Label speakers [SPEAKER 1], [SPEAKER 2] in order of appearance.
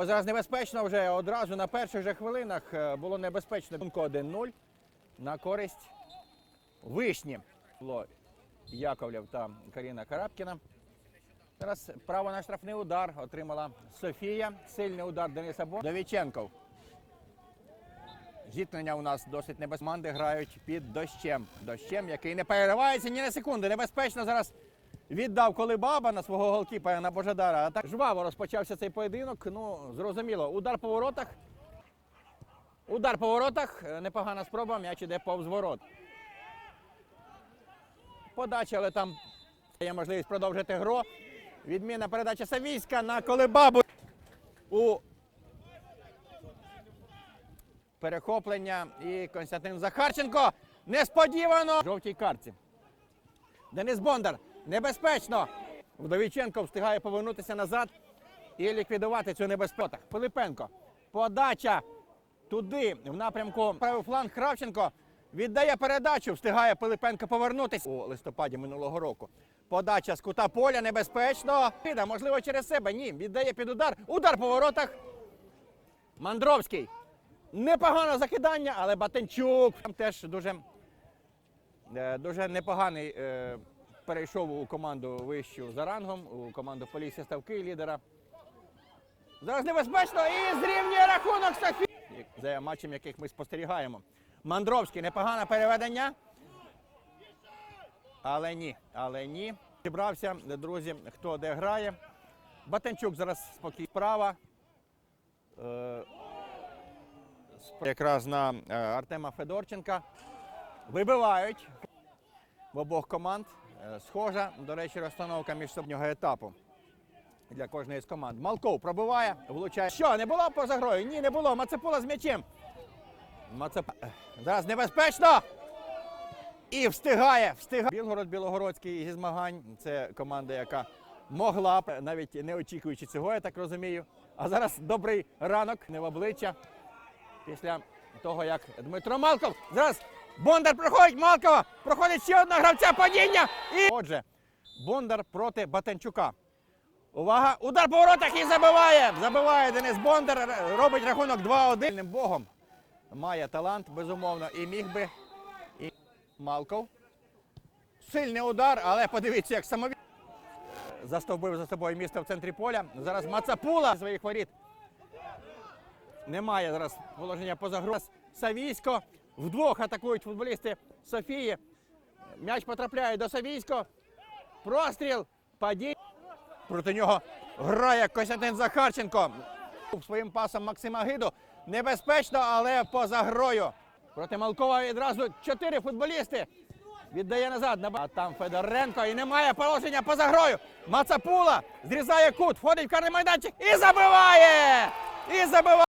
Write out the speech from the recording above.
[SPEAKER 1] Ось зараз небезпечно вже одразу на перших же хвилинах е, було небезпечно. Рахунку 1-0 на користь вишні. Було Яковлєв та Каріна Карабкіна. Зараз право на штрафний удар отримала Софія. Сильний удар Дениса Бо. Довіченков. Зіткнення у нас досить небезпечне. Команди грають під дощем. Дощем, який не переривається ні на секунди. Небезпечно зараз віддав Колибаба на свого голкіпера на Божедара. А так жваво розпочався цей поєдинок. Ну, зрозуміло, удар по воротах. Удар по воротах. Е, Непогана спроба, м'яч іде повз ворот. Подача, але там є можливість продовжити гру. Відмінна передача Савійська на Колибабу. У перехоплення і Константин Захарченко. Несподівано. Жовтій картці. Денис Бондар. Небезпечно. Вдовіченко встигає повернутися назад і ліквідувати цю небезпеку. Пилипенко. Подача туди, в напрямку правий фланг Кравченко. Віддає передачу, встигає Пилипенко повернутися у листопаді минулого року. Подача з кута поля небезпечно. Піда, можливо, через себе. Ні. Віддає під удар. Удар по воротах. Мандровський. Непогане закидання, але Батенчук там теж дуже, е, дуже непоганий е, перейшов у команду вищу за рангом, у команду Полісся Ставки лідера. Зараз небезпечно і зрівнює рахунок Софі. За матчем, яких ми спостерігаємо. Мандровський, непогане переведення. Але ні, але ні. Зібрався, друзі, хто де грає. Батенчук зараз спокій справа. Е, Якраз на е, Артема Федорченка. Вибивають в обох команд. Схожа, до речі, розстановка між собою етапу для кожної з команд. Малков пробиває, влучає. Що, не було поза грою? Ні, не було. Мацепула з м'ячем. Мацеп... Зараз небезпечно. І встигає, встигає. Білгород Білогородський зі змагань. Це команда, яка могла б, навіть не очікуючи цього, я так розумію. А зараз добрий ранок, не в обличчя. Після того, як Дмитро Малков. Зараз Бондар проходить Малкова. Проходить ще одна гравця падіння. І отже, Бондар проти Батенчука. Увага! Удар по воротах і забиває! Забиває Денис Бондар, робить рахунок 2-1. Богом має талант, безумовно, і міг би. І Малков. Сильний удар, але подивіться, як самові. Застовбив за собою місце в центрі поля. Зараз Мацапула своїх воріт. Немає зараз положення поза гру. Савійсько. Вдвох атакують футболісти Софії. М'яч потрапляє до Савійсько. Простріл. Падіння. Проти нього грає Костянтин Захарченко. Своїм пасом Максима Гиду. Небезпечно, але поза грою. Проти Малкова відразу чотири футболісти. Віддає назад. А там Федоренко і немає положення поза грою. Мацапула зрізає кут, входить в карний майданчик і забиває! І забиває!